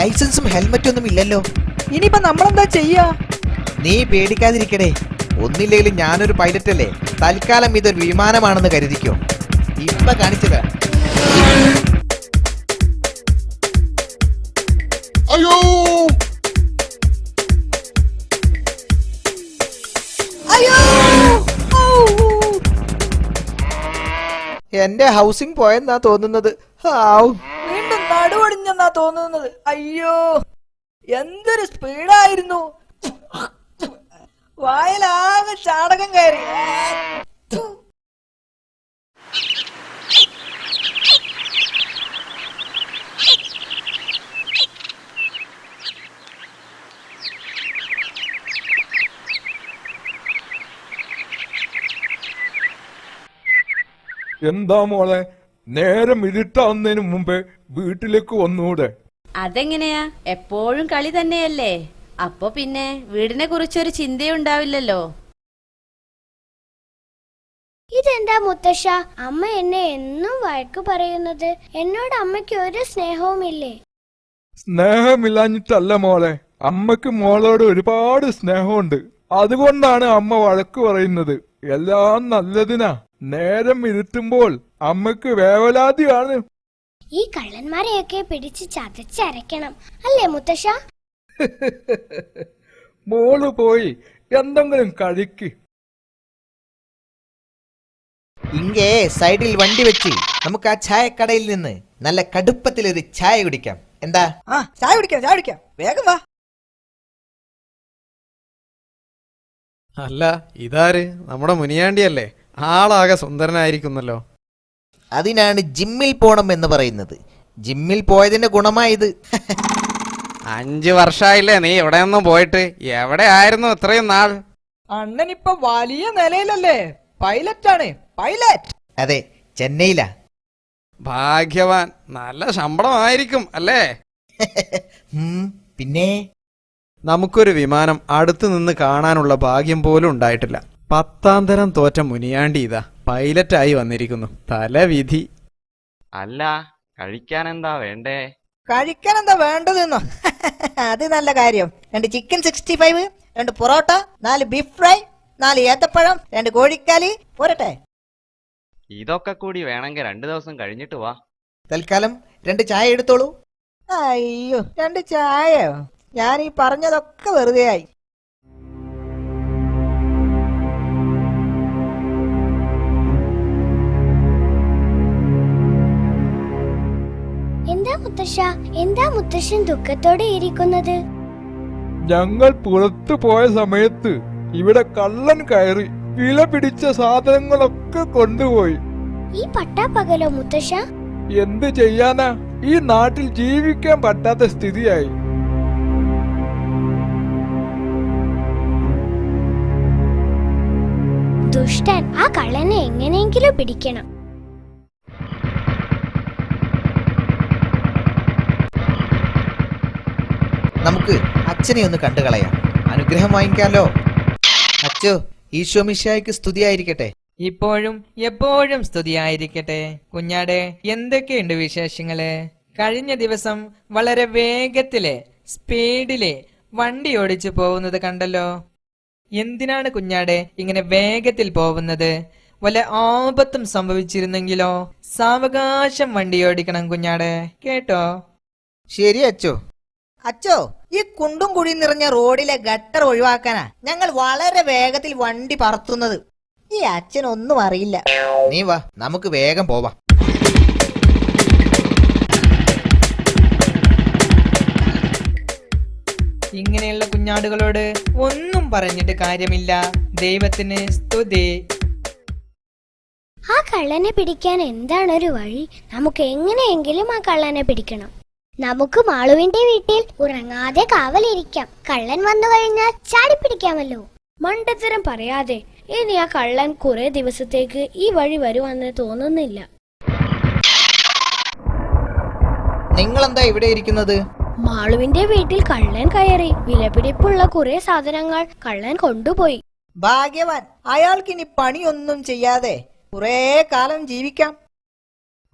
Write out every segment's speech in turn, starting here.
ലൈസൻസും ഹെൽമറ്റും ഒന്നും ഇല്ലല്ലോ. ഇനിയിപ്പോ നമ്മളെന്താ ചെയ്യാ? നീ പേടിക്കാതിരിക്കണേ ഒന്നില്ലെങ്കിലും ഞാനൊരു പൈലറ്റ് അല്ലേ തൽക്കാലം ഇതൊരു വിമാനമാണെന്ന് കരുതിക്കോ. ഇപ്പൊ കാണിച്ചതാ. അയ്യോ. എന്റെ ഹൗസിംഗ് പോയെന്നാ തോന്നുന്നത്. ഹാവ് വീണ്ടും നടുവടിഞ്ഞെന്നാ തോന്നുന്നത്. അയ്യോ എന്തൊരു സ്പീഡായിരുന്നു. വായിലാകെ ചാടകം കയറി. എന്താ മോളെ? നേരം ഇരുട്ടാവുന്നതിന് മുമ്പേ വീട്ടിലേക്ക് വന്നൂടെ. അതെങ്ങനെയാ? എപ്പോഴും കളി തന്നെയല്ലേ? അപ്പൊ പിന്നെ വീടിനെ കുറിച്ചൊരു ചിന്തയുണ്ടാവില്ലല്ലോ. ഇതെന്താ മുത്തശ്ശ? അമ്മ എന്നെ എന്നും വഴക്ക് പറയുന്നത്. എന്നോട് അമ്മയ്ക്ക് ഒരു സ്നേഹവുമില്ലേ? സ്നേഹമില്ലാഞ്ഞിട്ടല്ല മോളെ. അമ്മയ്ക്ക് മോളോട് ഒരുപാട് സ്നേഹമുണ്ട്. അതുകൊണ്ടാണ് അമ്മ വഴക്ക് പറയുന്നത്. എല്ലാം നല്ലതിനാ. നേരം ഇരുട്ടുമ്പോൾ അമ്മയ്ക്ക് വേവലാതിയാണ്. ഈ കള്ളന്മാരെയൊക്കെ പിടിച്ച് ചതച്ചരയ്ക്കണം അല്ലേ മുത്തശ്ശ? മോൾ പോയി. എന്തെങ്കിലും കഴിക്ക്. ഇങ്ങേ സൈഡിൽ വണ്ടി വെച്ച് നമുക്ക് ആ ചായക്കടയിൽ നിന്ന് നല്ല കടുപ്പത്തിൽ ഒരു ചായ കുടിക്കാം. എന്താ? ആ ചായ കുടിക്കാം ചായ കുടിക്കാം. വേഗം വാ. അല്ല ഇതാര്? നമ്മുടെ മുനിയാണ്ടിയല്ലേ? ആളാകെ സുന്ദരനായിരിക്കുന്നല്ലോ. അതിനാണ് ജിമ്മിൽ പോണം എന്ന് പറയുന്നത്. ജിമ്മിൽ പോയതിന്റെ ഗുണമായത്. അഞ്ചു വർഷമായില്ലേ നീ എവിടെയൊന്നും പോയിട്ട്? എവിടെ ആയിരുന്നു ഇത്രയും നാൾ? അണ്ണനിപ്പൊ വലിയ നിലയിലല്ലേ? പൈലറ്റ് ആണ്. പൈലറ്റ് അതെ ചെന്നൈയിലാ. ഭാഗ്യവാൻ. നല്ല ശമ്പളമായിരിക്കും അല്ലേ? ഉം, പിന്നെ? നമുക്കൊരു വിമാനം അടുത്തു നിന്ന് കാണാനുള്ള ഭാഗ്യം പോലും ഉണ്ടായിട്ടില്ല. പത്താം തരം തോറ്റ മുനിയാണ്ടി ഇതാ പൈലറ്റായി വന്നിരിക്കുന്നു. തലവിധി. അല്ല കഴിക്കാൻ എന്താ വേണ്ടേ? കഴിക്കാൻ എന്താ വേണ്ടതെന്നോ അത് നല്ല കാര്യം. രണ്ട് ചിക്കൻ സിക്സ്റ്റി ഫൈവ് രണ്ട് പൊറോട്ട നാല് ബീഫ് ഫ്രൈ നാല് ഏത്തപ്പഴം രണ്ട് കോഴിക്കാലി. പോരട്ടെ. ഇതൊക്കെ കൂടി വേണമെങ്കിൽ രണ്ടു ദിവസം കഴിഞ്ഞിട്ട് വാ. തൽക്കാലം രണ്ട് ചായ എടുത്തോളൂ. അയ്യോ രണ്ട് ചായയോ? ഞാൻ ഈ പറഞ്ഞതൊക്കെ വെറുതെയായി. ആയി എന്താ മുത്തശ്ശ? എന്താ മുത്തശ്ശൻ ദുഃഖത്തോടെ ഇരിക്കുന്നത്? ഞങ്ങൾ പുറത്തു പോയ സമയത്ത് ഇവിടെ കള്ളൻ കയറി വില പിടിച്ച സാധനങ്ങളൊക്കെ കൊണ്ടുപോയി. ഈ പട്ടാപ്പകലോ മുത്തശ്ശ? എന്ത് ചെയ്യാനാ? ഈ നാട്ടിൽ ജീവിക്കാൻ പറ്റാത്ത സ്ഥിതിയായി. ദുഷ്ടൻ ആ കള്ളനെ എങ്ങനെയെങ്കിലും പിടിക്കണം. നമുക്ക് അച്ഛനെ ഒന്ന് കണ്ടു കളയാം. അനുഗ്രഹം വാങ്ങിക്കാലോ? അച്ചോ ഈശോമിശായ്ക്ക് സ്തുതിയായിരിക്കട്ടെ. ഇപ്പോഴും എപ്പോഴും സ്തുതിയായിരിക്കട്ടെ. കുഞ്ഞാടെ എന്തൊക്കെയുണ്ട് വിശേഷങ്ങൾ? കഴിഞ്ഞ ദിവസം വളരെ വേഗത്തിൽ സ്പീഡിൽ വണ്ടി ഓടിച്ചു പോകുന്നത് കണ്ടല്ലോ. എന്തിനാണ് കുഞ്ഞാടെ ഇങ്ങനെ വേഗത്തിൽ പോകുന്നത് വല്ല ആപത്തും സംഭവിച്ചിരുന്നെങ്കിലോ? സാവകാശം വണ്ടി ഓടിക്കണം കുഞ്ഞാടെ. കേട്ടോ? ശരി അച്ചോ. അച്ചോ ഈ കുണ്ടും കുഴി നിറഞ്ഞ റോഡിലെ ഗട്ടർ ഒഴിവാക്കാനാ ഞങ്ങൾ വളരെ വേഗത്തിൽ വണ്ടി പറത്തുന്നത്. ഈ അച്ഛനൊന്നും അറിയില്ല. നീ വാ നമുക്ക് വേഗം പോവാം. ഇങ്ങനെയുള്ള കുഞ്ഞാടുകളോട് ഒന്നും പറഞ്ഞിട്ട് കാര്യമില്ല. ദൈവത്തിന് സ്തുതി. ആ കള്ളനെ പിടിക്കാൻ എന്താണ് ഒരു വഴി? നമുക്ക് എങ്ങനെയെങ്കിലും ആ കള്ളനെ പിടിക്കണം. നമുക്ക് മാളുവിന്റെ വീട്ടിൽ ഉറങ്ങാതെ കാവലിരിക്കാം. കള്ളൻ വന്നു കഴിഞ്ഞാൽ ചാടി പിടിക്കാമല്ലോ. മണ്ടത്തരം പറയാതെ ഇനി ആ കള്ളൻ കുറെ ദിവസത്തേക്ക് ഈ വഴി വരുവാന്ന് തോന്നുന്നില്ല. നിങ്ങളെന്താ ഇവിടെ ഇരിക്കുന്നത്? മാളുവിന്റെ വീട്ടിൽ കള്ളൻ കയറി. വിലപിടിപ്പുള്ള കുറെ സാധനങ്ങൾ കള്ളൻ കൊണ്ടുപോയി. ഭാഗ്യവാൻ അയാൾക്ക് ഇനി പണിയൊന്നും ചെയ്യാതെ കുറേ കാലം ജീവിക്കാം.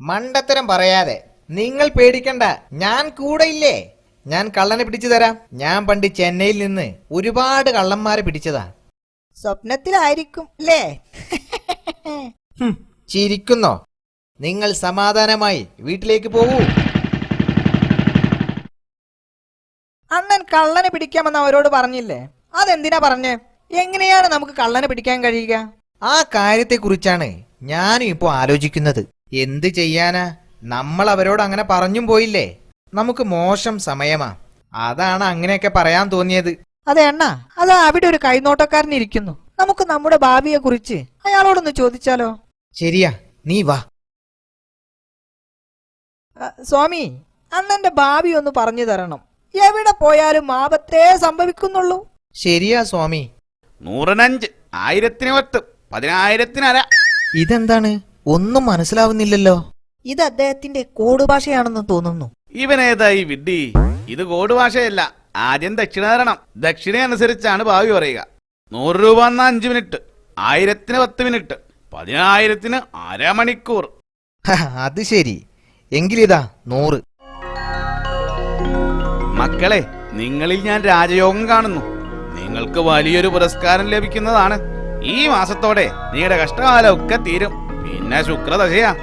മണ്ടത്തരം പറയാതെ നിങ്ങൾ പേടിക്കണ്ട ഞാൻ കൂടെയില്ലേ? ഇല്ലേ ഞാൻ കള്ളനെ പിടിച്ചു തരാം. ഞാൻ പണ്ട് ചെന്നൈയിൽ നിന്ന് ഒരുപാട് കള്ളന്മാരെ പിടിച്ചതാ. സ്വപ്നത്തിലായിരിക്കും അല്ലേ? ചിരിക്കുന്നോ? നിങ്ങൾ സമാധാനമായി വീട്ടിലേക്ക് പോകൂ. അണ്ണൻ കള്ളനെ പിടിക്കാമെന്ന് അവരോട് പറഞ്ഞില്ലേ? അതെന്തിനാ പറഞ്ഞേ? എങ്ങനെയാണ് നമുക്ക് കള്ളനെ പിടിക്കാൻ കഴിയുക? ആ കാര്യത്തെക്കുറിച്ചാണ് ഞാനും ഇപ്പോൾ ആലോചിക്കുന്നത്. എന്ത് ചെയ്യാനാ? നമ്മൾ അവരോട് അങ്ങനെ പറഞ്ഞും പോയില്ലേ? നമുക്ക് മോശം സമയമാ. അതാണ് അങ്ങനെയൊക്കെ പറയാൻ തോന്നിയത്. അതെ അണ്ണ അതാ അവിടെ ഒരു കൈനോട്ടക്കാരൻ ഇരിക്കുന്നു. നമുക്ക് നമ്മുടെ ഭാവിയെ കുറിച്ച് അയാളോടൊന്ന് ചോദിച്ചാലോ? ശരിയാ നീ വാ. സ്വാമി അണ്ണന്റെ ഭാവി ഒന്ന് പറഞ്ഞു തരണം. എവിടെ പോയാലും ആപത്തേ സംഭവിക്കുന്നുള്ളൂ. ശരിയാ സ്വാമി. നൂറിനഞ്ച് ആയിരത്തിന് പത്ത് പതിനായിരത്തിനര. ഇതെന്താണ്? ഒന്നും മനസ്സിലാവുന്നില്ലല്ലോ. ഇത് അദ്ദേഹത്തിന്റെ കോഡ് ഭാഷയാണെന്ന് തോന്നുന്നു. ഇവനേതാ ഈ വിഡ്ഢി ഇത് കോഡ് ഭാഷയല്ല ആദ്യം ദക്ഷിണ തരണം ദക്ഷിണ അനുസരിച്ചാണ് ഭാവി പറയുക. നൂറ് രൂപ എന്ന അഞ്ച് മിനിറ്റ് ആയിരത്തിന് പത്ത് മിനിറ്റ് പതിനായിരത്തിന് അരമണിക്കൂർ. മണിക്കൂർ അത് ശരി. എങ്കിലിതാ നൂറ്. മക്കളെ നിങ്ങളിൽ ഞാൻ രാജയോഗം കാണുന്നു. നിങ്ങൾക്ക് വലിയൊരു പുരസ്കാരം ലഭിക്കുന്നതാണ്. ഈ മാസത്തോടെ നിങ്ങളുടെ കഷ്ടകാലമൊക്കെ തീരും. പിന്നെ ശുക്രദശയാ.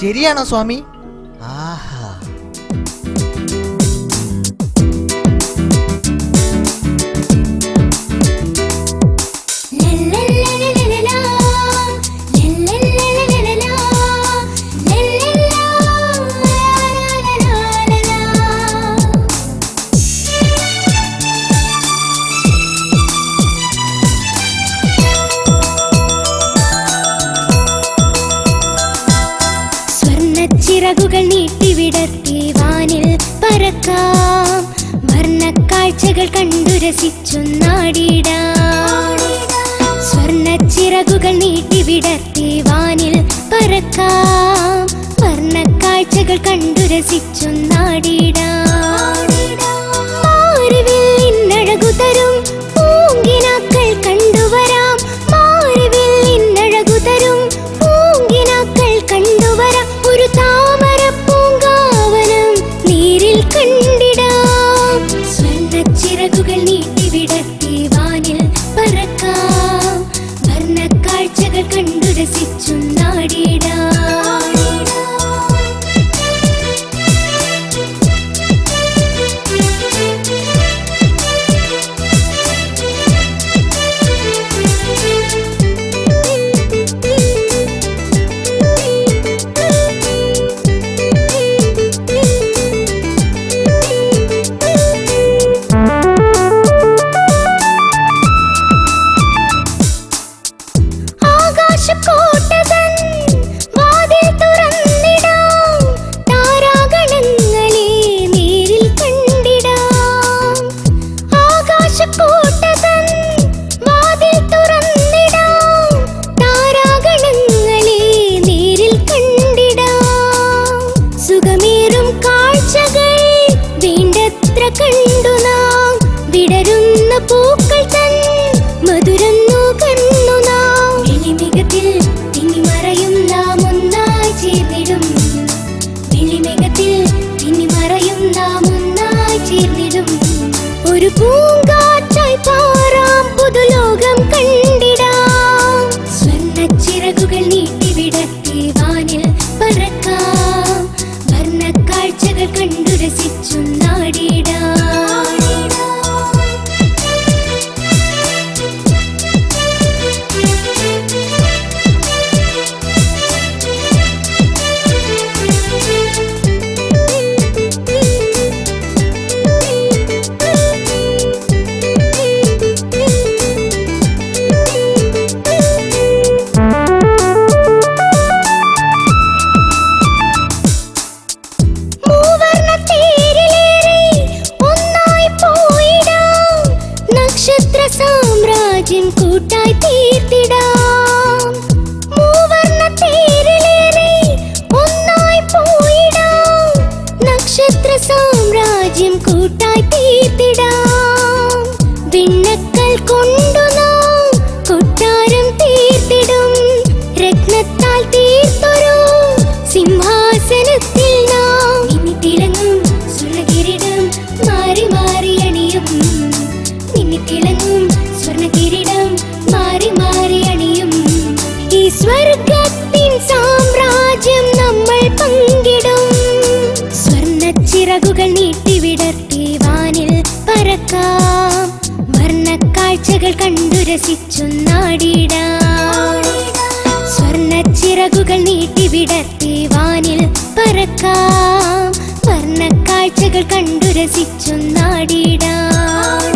ശരിയാണോ സ്വാമി? ആഹാ. വർണക്കാഴ്ചകൾ സ്വർണ ചിറകുകൾ നീട്ടി വിടർത്തി വാനിൽ പറക്കാം. വർണക്കാഴ്ചകൾ കണ്ടു സിംഹാസനത്തിൽ നാം ഇനി തിളങ്ങും സ്വർണകിരീടം മാറി മാറി അണിയും. ഇനി തിളങ്ങും മാറി മാറി അണിയും. ഈ സ്വർഗത്തിൻ സാമ്രാജ്യം നമ്മൾ പങ്കിടും. സ്വർണ ചിറകുകൾ നീട്ടി വിടർത്തി വാനിൽ പറക്കാം. വർണ കാഴ്ചകൾ കണ്ടു രസിച്ചു നാടിടാം. ചിറകുകൾ നീട്ടിവിടത്തി വാനിൽ പറക്കാം. വർണക്കാഴ്ചകൾ കണ്ടു രസിച്ചു നാടിടാം.